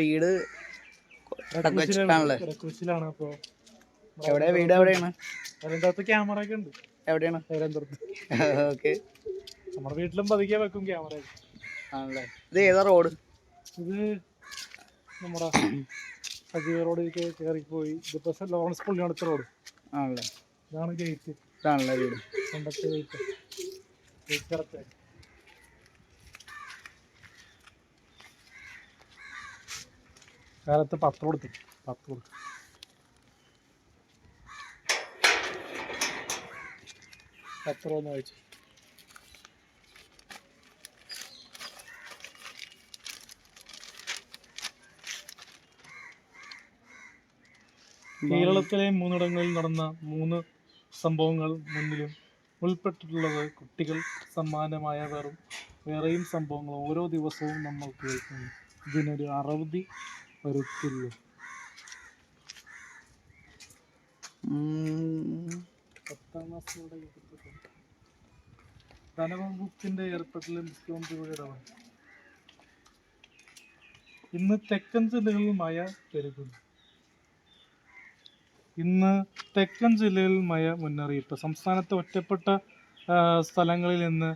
വീട് എവിടെ? വീട് എവിടെയാണ്? ക്യാമറ ഒക്കെ ഉണ്ട്. എവിടെയാണ്? തിരുവനന്തപുരത്ത്. ഓക്കെ. നമ്മുടെ വീട്ടിലും പതുക്കെ വെക്കും ക്യാമറ ആണല്ലേ? ഇത് ഏതാ റോഡ്? ഇത് നമ്മുടെ സജീവ റോഡിലേക്ക് കയറി പോയി ഇതിപ്പോ ലോറൻസ് പുള്ളി അടുത്ത റോഡ്. ആണല്ലേ? ഇതാണ് ഗേറ്റ് ഇതാണല്ലേ വീട്. കണ്ടത്തെ ഗേറ്റ് ഗേറ്റ് കറക്റ്റ് കാലത്ത് പത്ത് കൊടുത്തു പത്ത് കൊടുത്തു പത്ത് രൂപ വായിച്ചു. കേരളത്തിലെ മൂന്നിടങ്ങളിൽ നടന്ന മൂന്ന് സംഭവങ്ങൾ മുന്നിലും ഉൾപ്പെട്ടിട്ടുള്ളത് കുട്ടികൾ സമ്മാനമായ വെറും വേറെയും സംഭവങ്ങൾ ഓരോ ദിവസവും നമ്മൾ കേൾക്കുന്നു. ഇതിനൊരു അറുപതി ഉം. പത്താം ക്ലാസ്സിലൂടെ ധനവകുപ്പിന്റെ ഏർപ്പെടലും ഇന്ന് തെക്കൻ ജില്ലകളിൽ മഴ പെരുകുന്നു. ഇന്ന് തെക്കൻ ജില്ലയിൽ മഴ മുന്നറിയിപ്പ്. സംസ്ഥാനത്തെ ഒറ്റപ്പെട്ട സ്ഥലങ്ങളിൽ നിന്ന്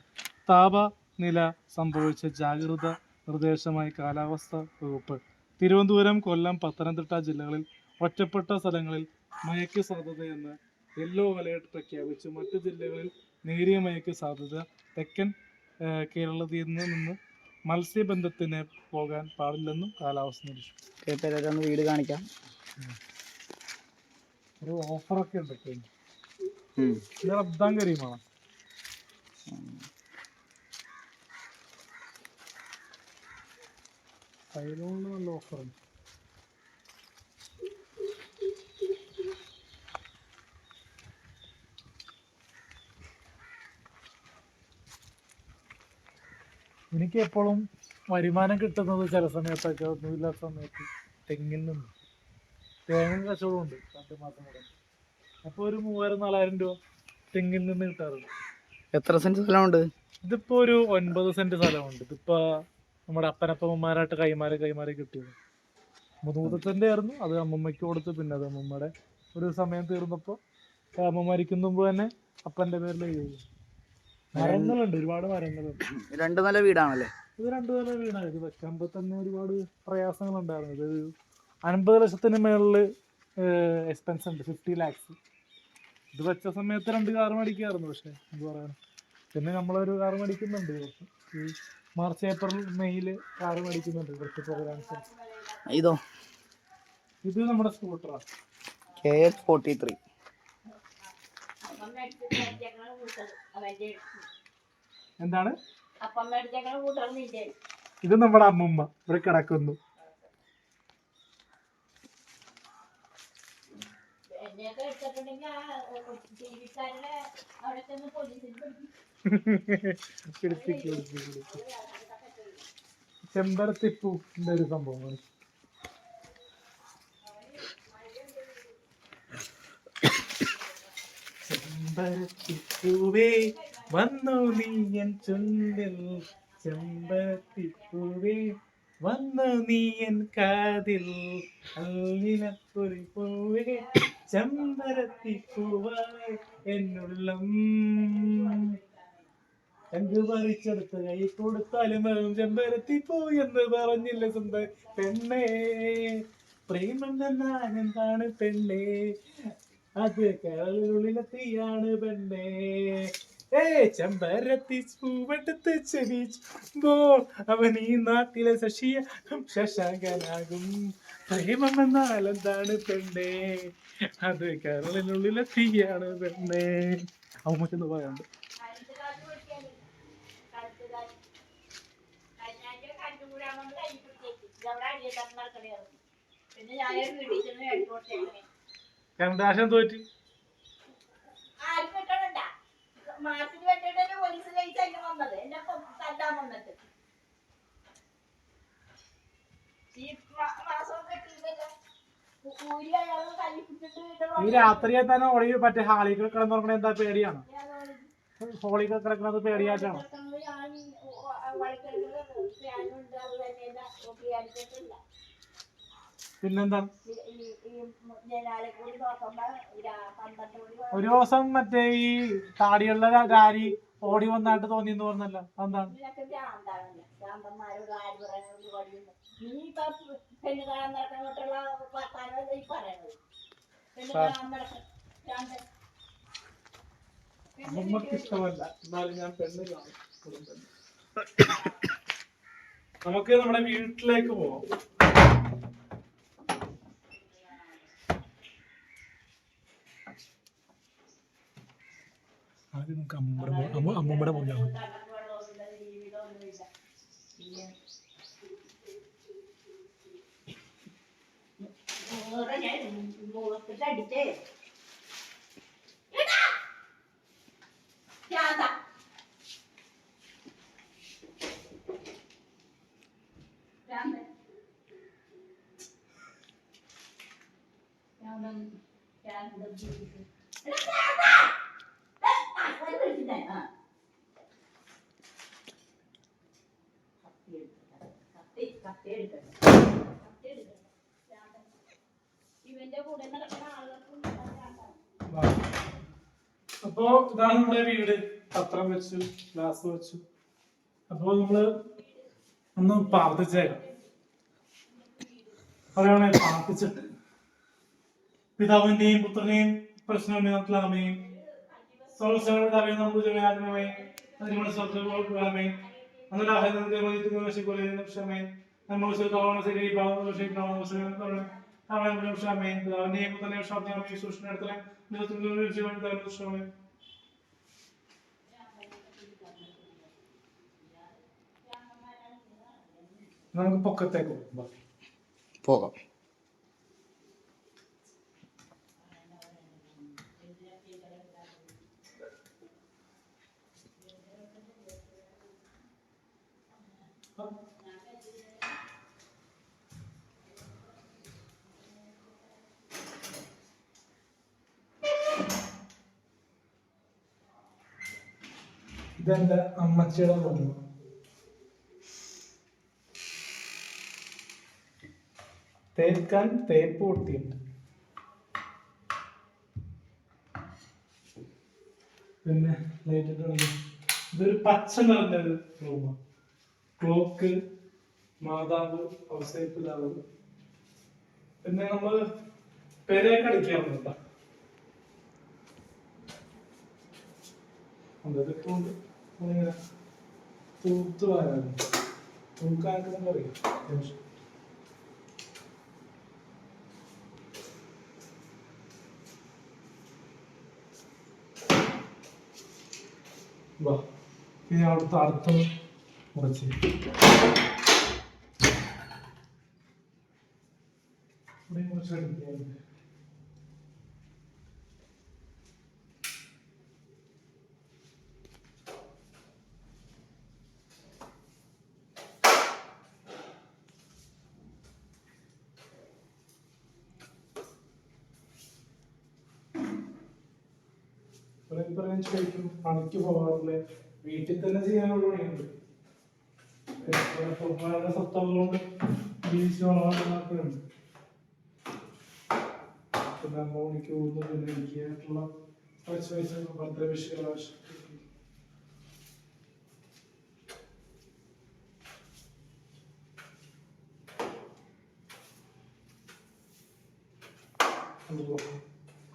താപനില സംഭവിച്ച ജാഗ്രത നിർദ്ദേശമായി കാലാവസ്ഥ വകുപ്പ് തിരുവനന്തപുരം കൊല്ലം പത്തനംതിട്ട ജില്ലകളിൽ ഒറ്റപ്പെട്ട സ്ഥലങ്ങളിൽ മഴയ്ക്ക് സാധ്യതയെന്ന് യെല്ലോ അലേർട്ട് പ്രഖ്യാപിച്ചു മറ്റു ജില്ലകളിൽ നേരിയ മഴയ്ക്ക് സാധ്യത തെക്കൻ കേരളത്തിൽ നിന്ന് മത്സ്യബന്ധത്തിന് പോകാൻ പാടില്ലെന്നും കാലാവസ്ഥ നിരീക്ഷണം ഒന്ന് വീട് കാണിക്കാം. ഒരു ഓഫറൊക്കെ ഉണ്ട് റബ്ദാൻ കരീമാണ്. സൈലോണിൽ നല്ല ഓഫറുണ്ട് എനിക്ക് എപ്പോഴും വരുമാനം കിട്ടുന്നത് ചില സമയത്തൊക്കെ ഒന്നുമില്ലാത്ത സമയത്ത് തെങ്ങിൽ നിന്ന്. തേങ്ങ കച്ചവടമുണ്ട് രണ്ട് മാസം കൂടെ അപ്പോൾ ഒരു മൂവായിരം നാലായിരം രൂപ തെങ്ങിൽ നിന്ന് കിട്ടാറുണ്ട്. എത്ര സെന്റ് സ്ഥലമുണ്ട്? ഇതിപ്പോ ഒരു ഒൻപത് സെന്റ് സ്ഥലമുണ്ട്. ഇതിപ്പോ നമ്മുടെ അപ്പനപ്പന്മാരായിട്ട് കൈമാറി കൈമാറി കിട്ടിയത്. മൂന്ന് ആയിരുന്നു അത് അമ്മമ്മയ്ക്ക് കൊടുത്ത് പിന്നെ അത് അമ്മമ്മയുടെ ഒരു സമയം തീർന്നപ്പോ അമ്മ മരിക്കുമ്പോ തന്നെ അപ്പന്റെ പേരിൽ എഴുതി. മരങ്ങളുണ്ട് ഒരുപാട് മരങ്ങളുണ്ട്. രണ്ട് നില വീടാണല്ലേ? ഇത് രണ്ടു നില വീടാണ്. ഇത് വെക്കുമ്പോൾ തന്നെ ഒരുപാട് പ്രയാസങ്ങളുണ്ടായിരുന്നു. ഇത് അൻപത് ലക്ഷത്തിന് മേളിൽ എക്സ്പെൻസ് ഉണ്ട് ഫിഫ്റ്റി ലാക്സ് ഇത് വെച്ച സമയത്ത് രണ്ട് കാർ മേടിക്കായിരുന്നു പക്ഷെ എന്ത് പറയാൻ പിന്നെ നമ്മളൊരു കാർ മേടിക്കുന്നുണ്ട്. ഈ മാർച്ച് ഏപ്രിൽ മെയ്യിൽ കാർ മേടിക്കുന്നുണ്ട് കുറച്ച് പ്രോഗ്രാംസ് ഇതോ? ഇത് നമ്മുടെ സ്കൂട്ടറാണ് കെ എച്ച് ഫോർട്ടി ത്രീ. എന്താണ്? ഇത് നമ്മുടെ അമ്മുമ്മ. ഇവിടെ കിടക്കുന്നു. എടുത്തിട്ടുണ്ടെങ്കിൽ ആ ചെമ്പരത്തിപ്പൂന്റെ ഒരു സംഭവമാണ്. ചെമ്പരത്തിപ്പൂവേ വന്നു നീ എൻ ചുണ്ടിൽ. ചെമ്പരത്തിപ്പൂവേ വന്നു നീ എൻ കാതിൽ. അല്ലിനപ്പുറി പൂവേ ചെമ്പരത്തിപ്പൂവായി എന്നുള്ളം. എന്ത് പറിച്ചെടുത്ത് കൈ കൊടുത്താലും ചെമ്പരത്തി പൂ എന്ന് പറഞ്ഞില്ല സ്വന്തം പെണ്ണേ. പ്രേമം തന്നാൽ എന്താണ് പെണ്ണേ? അത് കേരളത്തിയാണ് പെണ്ണേ. ഏ ചെമ്പരത്തി പൂവെടുത്ത് ചെവിച്ചുമ്പോൾ അവൻ ഈ നാട്ടിലെ ശശിയ ശശാങ്കനാകും. പ്രേമം എന്നാൽ എന്താണ് പെണ്ണേ? അത് കേരളിനുള്ളിലെത്തിയാണ് പെണ്ണേ. അമ്മച്ചെന്ന് പറയാണ്ട് രണ്ടാശം തോറ്റ്. വേണ്ടിയിട്ടല്ലേ പോലീസ് ഈ രാത്രിയെ തന്നെ ഓടി മറ്റേ ഹാളിൽ കിടന്നുറങ്ങണ എന്താ പേടിയാണ്? ഹോളിൽ കിടക്കണത് പേടിയായിട്ടാണ്? പിന്നെന്താ? ഒരു ദിവസം മറ്റേ ഈ താടിയുള്ള രാരി ഓടി വന്നായിട്ട് തോന്നി എന്ന് പറഞ്ഞല്ല. അതെന്താണ്? ഭ്രാന്താണല്ലോ. ഭ്രാന്തന്മാരോട് ആര് നീ ഇപ്പൊ പെണ്ണ് കാണാൻ നടക്കുന്നിട്ടുള്ള വർത്താനമല്ല ഈ പറയണത്? പെണ്ണ് കാണാൻ നടക്കും ഭ്രാന്തൻ. പെണ്ണ് നമുക്ക് കിട്ടിയ ഇഷ്ടമല്ല. എന്നാലും ഞാൻ പെണ്ണ് കാണും. കുടുംബം. നമുക്ക് നമ്മുടെ വീട്ടിലേക്ക് പോവാം. ആദ്യം നമുക്ക് അമ്മൂമ്മയുടെ മു- അമ്മ- അമ്മൂമ്മയുടെ മുറിയാണ് വെള്ളമൊന്നുമില്ല, ഞാൻ ഞാൻ ഇതാണ് നമ്മുടെ വീട് പത്രം വെച്ചു ഗ്ലാസ് വെച്ചു അപ്പോ നമ്മള് ഒന്ന് പ്രാർത്ഥിച്ചേക്കാം പറയണേ പ്രാർത്ഥിച്ചിട്ട് പിതാവിന്റെയും പുത്രനെയും പ്രശ്നമേയും സർവ്വസേവനപിതാവേ നമുക്ക് ജനാത്മമേ അതിനുള്ള സ്വന്തമേ അങ്ങനെ ആഹ്ലാദത്തെ വഹിക്കുന്ന വശിക്കൊലേ നിമിഷമേ നമ്മൾ സ്വന്തമാണ് ശരി ഭാവം വശിക്കണം അവസരം തരണം അവൻ നിമിഷമേ പിതാവിന്റെയും പുത്രനെയും ശബ്ദമേ സൂക്ഷ്മത്തിലെ നിമിഷമേ നമുക്ക് പൊക്കത്തേക്ക് പോകാം. ഇതെന്റെ അമ്മച്ചിയുടെ റൂം തേക്കാൻ തേപ്പ് പൊട്ടിയുണ്ട് പിന്നെ ലൈറ്റ് ഇതൊരു പച്ച നിറഞ്ഞ റൂമാണ് ക്ലോക്ക് മാതാവ് ഔസേപ്പിതാവ് പിന്നെ നമ്മൾ പെരയൊക്കെ അടിക്കാറുണ്ട് അതൊക്കെ കൊണ്ട് ഇങ്ങനെ തൂത്ത് വരാറുണ്ട് തൂക്കാനൊക്കെ അത്യാവശ്യം വാ. ഇനി അവിടുത്തെ അർത്ഥം കുറച്ച് കുറച്ച് അടിക്കാനുണ്ട് ഇവിടെ കഴിക്കും പണിക്ക് പോകാറില്ല വീട്ടിൽ തന്നെ ചെയ്യാനുള്ള പണിയുണ്ട്. ജീവിച്ചു വളർന്നുണ്ട് പിന്നെ അമ്മ മണിക്ക് പോകുന്നു പിന്നെ എനിക്കായിട്ടുള്ള പൈസ പൈസ ഭദ്ര വിഷയങ്ങൾ ആവശ്യം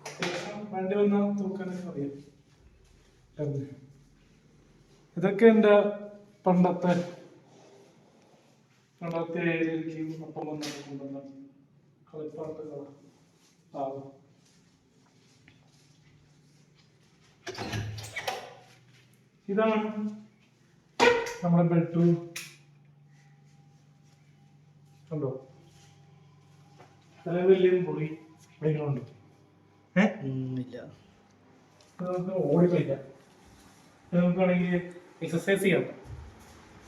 അത്യാവശ്യം വണ്ടി വന്നാൽ തൂക്കാനൊക്കെ അറിയാം. അതെ. ഇതൊക്കെ എന്റെ പണ്ടത്തെ പണ്ടത്തെ ഏരിയയിലേക്ക് അപ്പം വന്നൊക്കെ കൊണ്ടുവന്ന കളിപ്പാട്ടുകളാണ് ഇതാണ് നമ്മുടെ ബെഡ്റൂം. കണ്ടോ? വലിയ മുറി ഇവിടെയുണ്ട് ഏഹ് ഇല്ല. ഓടി നമുക്ക് വേണമെങ്കിൽ എക്സസൈസ് ചെയ്യാം.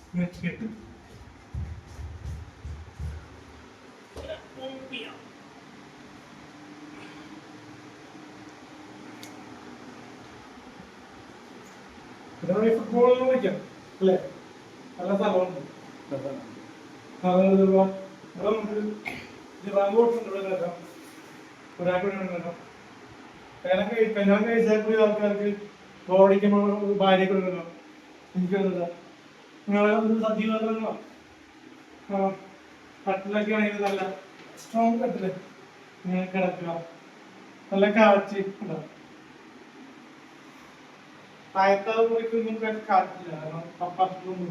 ഇങ്ങനെ പിന്നെ ഫുട്ബോൾ കളിക്കാം അല്ലേ? നല്ല സ്ഥലമുണ്ട് ഒരാൾക്ക് കല്യാണം കഴിച്ചാൽ കൂടി ആൾക്കാർക്ക് ബോഡിക്കുമ്പോൾ ഭാര്യയ്ക്ക് കൊടുക്കണം. എനിക്ക് നിങ്ങളെ ഒന്ന് സജീവമാണോ ആ കട്ടിലൊക്കെ ആണെങ്കിൽ നല്ല സ്ട്രോങ് കട്ടിൽ ഇങ്ങനെ കിടക്കുക. നല്ല കാറ്റ് ഉണ്ടാവും താഴത്തെ മുറിക്കൊന്നും കാരണം അപ്പാർട്ട്മെന്റ്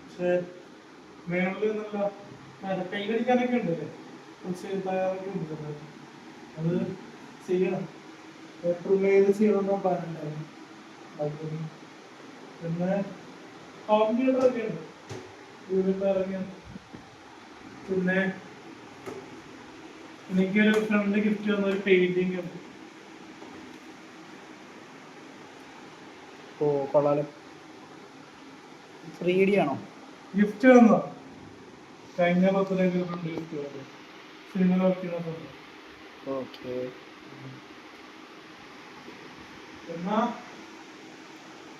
പക്ഷെ മേളിൽ നല്ല പെയിന്റടിക്കാനൊക്കെ ഉണ്ട് അല്ലേ? കുറച്ച് തയ്യാറൊക്കെ ഉണ്ടല്ലോ അത് ചെയ്യണം. എപ്പോഴും ഏത് ചെയ്യണമെന്ന് പറഞ്ഞിട്ടുണ്ടായിരുന്നു. പിന്നെ ഹോം തിയേറ്ററൊക്കെ ഉണ്ട് വീടിന്റെ ഇറങ്ങിയ പിന്നെ എനിക്കൊരു ഫ്രണ്ട് ഗിഫ്റ്റ് തന്ന ഒരു പെയിന്റിംഗ് ഉണ്ട് ഓ കൊള്ളാലോ. ത്രീ ഡി ആണോ? ഗിഫ്റ്റ് തന്നോ. കഴിഞ്ഞ പത്തിലേക്ക് ഫ്രണ്ട് ഗിഫ്റ്റ് തന്നു. സിനിമ വർക്ക് ഓക്കെ എന്നാ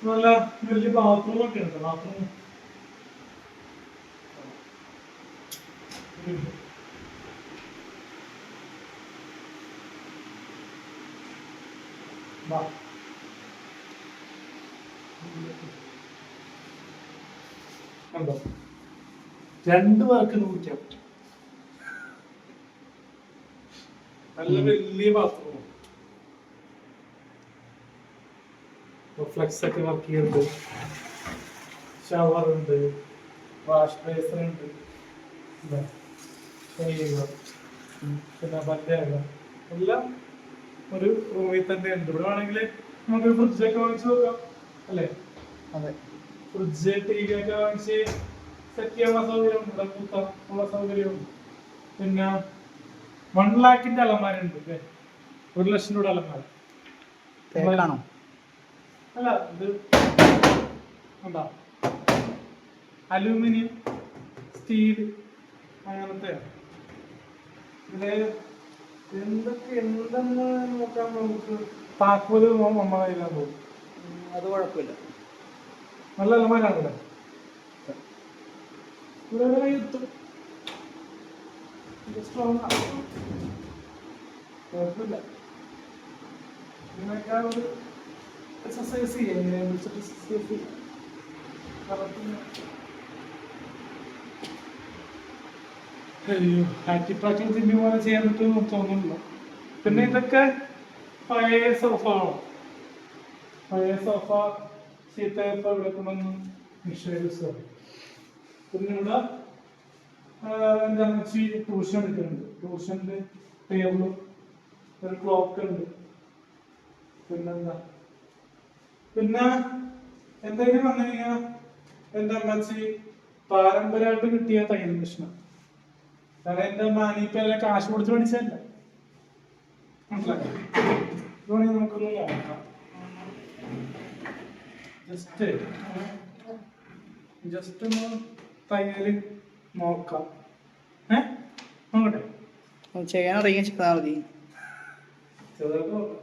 നല്ല വലിയ ബാത്റൂം ഒക്കെ ഉണ്ട്. ബാത്റൂം. കണ്ടോ രണ്ട് പേർക്ക് നൂറ്റാം നല്ല വലിയ ബാത്റൂം. ഒക്കെ വർക്ക് ചെയ്യുന്നുണ്ട് ഷവർ ഉണ്ട്. വാഷ് ബേസൺ ഉണ്ട് പിന്നെ പല്ലേക എല്ലാം ഒരു റൂമിൽ തന്നെ ഉണ്ട്. ഇവിടെ വേണമെങ്കിൽ നമുക്ക് ഫ്രിഡ്ജ് ഒക്കെ വാങ്ങിച്ചു നോക്കാം അല്ലേ? അതെ. ഫ്രിഡ്ജ് ടി വി ഒക്കെ വാങ്ങിച്ച് സെറ്റ് ചെയ്യാനുള്ള സൗകര്യം ഉണ്ട് കുത്താൻ ഉള്ള സൗകര്യമുണ്ട്. പിന്നെ വൺ ലാക്കിന്റെ അലമാരുണ്ട് ഒരു ലക്ഷം രൂപയുടെ അലമാര. അല്ല ഇത് എന്താ? അലൂമിനിയം സ്റ്റീൽ അങ്ങനത്തെ. ഇതിൽ എന്തൊക്കെ എന്തെന്ന് നോക്കാൻ നമുക്ക് താക്കോൽ കയ്യിലാ പോകും അത് കുഴപ്പമില്ല. നല്ല അലമാരാണ് ഇവിടെ ഇവിടെ ഒരു കൈ എത്തും ഇത് കുഴപ്പമില്ല. ഇതിനൊക്കെ ഒരു എക്സസൈസ് ചെയ്യാം ഇങ്ങനെ വിളിച്ചിട്ട് എക്സസൈസ് ചെയ്യാം അയ്യോ ആറ്റിപ്പാറ്റിൽ തിന്നി പോലെ ചെയ്യാൻ പറ്റുമെന്ന് തോന്നുന്നില്ല. പിന്നെ ഇതൊക്കെ പഴയ സോഫാണോ പഴയ സോഫ ചീത്തയപ്പോ ഇവിടെ കൊണ്ടൊന്ന് നിക്ഷേപിച്ചു പിന്നെ ഇവിടെ എന്താ വെച്ചാൽ ട്യൂഷൻ എടുക്കുന്നുണ്ട് ട്യൂഷന്റെ ടേബിളും ഒരു ക്ലോക്ക് ഉണ്ട്. പിന്നെന്താ? പിന്നെ എന്തെങ്കിലും വന്നു കഴിഞ്ഞാൽ എന്റെ അമ്മച്ചി പാരമ്പര്യമായിട്ട് കിട്ടിയ തയ്യൽ മിഷന കാരണം എന്റെ മാനിപ്പ എല്ലാം കാശ് കൊടുത്ത് മേടിച്ചതല്ല മനസ്സിലായോ? നമുക്ക് നമുക്കൊന്ന് നോക്കാം ജസ്റ്റ് ജസ്റ്റ് ഒന്ന് തയ്യൽ നോക്കാം. ഏ? നോക്കട്ടെ. ചെയ്യാൻ അറിയാൻ ചെയ്താൽ മതി. ചെറുതായിട്ട് നോക്കാം.